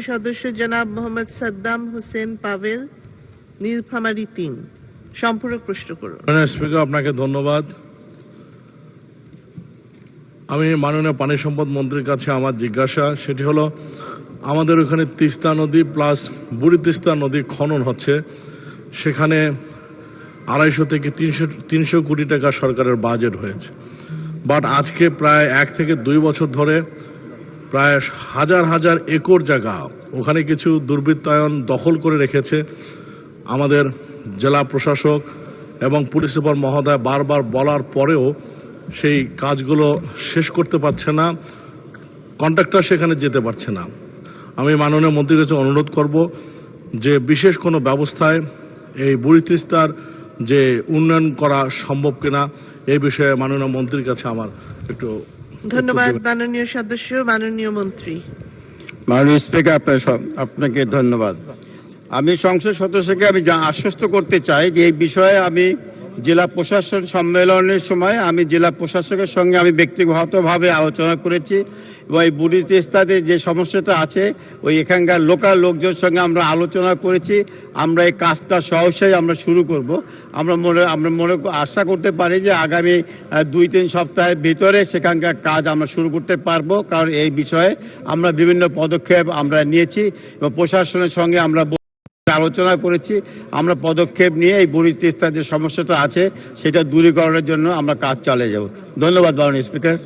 সদস্য জনাব মোহাম্মদ সাদ্দাম হোসেন পাভেল, নীলফামারী তিন। সম্পূরক প্রশ্ন করুন। স্পিকার, আপনাকে ধন্যবাদ। আমি মাননীয় পানি সম্পদ মন্ত্রীর কাছে আমার জিজ্ঞাসা, সেটি হলো, আমাদের ওখানে তিস্তা নদী প্লাস বুড়ি তিস্তা নদী খনন হচ্ছে। সেখানে আড়াইশো থেকে তিনশো তিনশো কোটি টাকা সরকারের বাজেট হয়েছে। বাট আজকে প্রায় এক থেকে দুই বছর ধরে প্রায় হাজার হাজার একর জায়গা ওখানে কিছু দুর্বৃত্তায়ন দখল করে রেখেছে। আমাদের জেলা প্রশাসক এবং পুলিশ সুপার মহোদয় বারবার বলার পরেও সেই কাজগুলো শেষ করতে পারছে না। কন্ট্রাক্টর সেখানে যেতে পারছে না। আমি মাননীয় মন্ত্রীর কাছে অনুরোধ করব যে বিশেষ কোনো ব্যবস্থায় এই বুড়ি তিস্তার যে উন্নয়ন করা সম্ভব কিনা, এই বিষয়ে মাননীয় মন্ত্রীর কাছে আমার একটু ধন্যবাদ মাননীয় সদস্য মাননীয় মন্ত্রী। মাননীয় স্পিকার আপনার আপনাকে ধন্যবাদ। আমি সংসদ সদস্যকে আমি আশ্বস্ত করতে চাই যে এই বিষয়ে আমি জেলা প্রশাসন সম্মেলনের সময় আমি জেলা প্রশাসকের সঙ্গে আমি ব্যক্তিগতভাবে আলোচনা করেছি এবং এই বুড়ি তিস্তাতে যে সমস্যাটা আছে, ওই এখানকার লোকাল লোকজনের সঙ্গে আমরা আলোচনা করেছি। আমরা এই কাজটা সহসাই আমরা শুরু করব। আমরা মনে আমরা মনে আশা করতে পারি যে আগামী দুই তিন সপ্তাহের ভিতরে সেখানকার কাজ আমরা শুরু করতে পারব। কারণ এই বিষয়ে আমরা বিভিন্ন পদক্ষেপ আমরা নিয়েছি এবং প্রশাসনের সঙ্গে আমরা আলোচনা করেছি। আমরা পদক্ষেপ নিয়ে এই বুড়ি তিস্তার যে সমস্যাটা আছে, সেটা দূরীকরণের জন্য আমরা কাজ চালিয়ে যাব। ধন্যবাদ মাননীয় স্পিকার।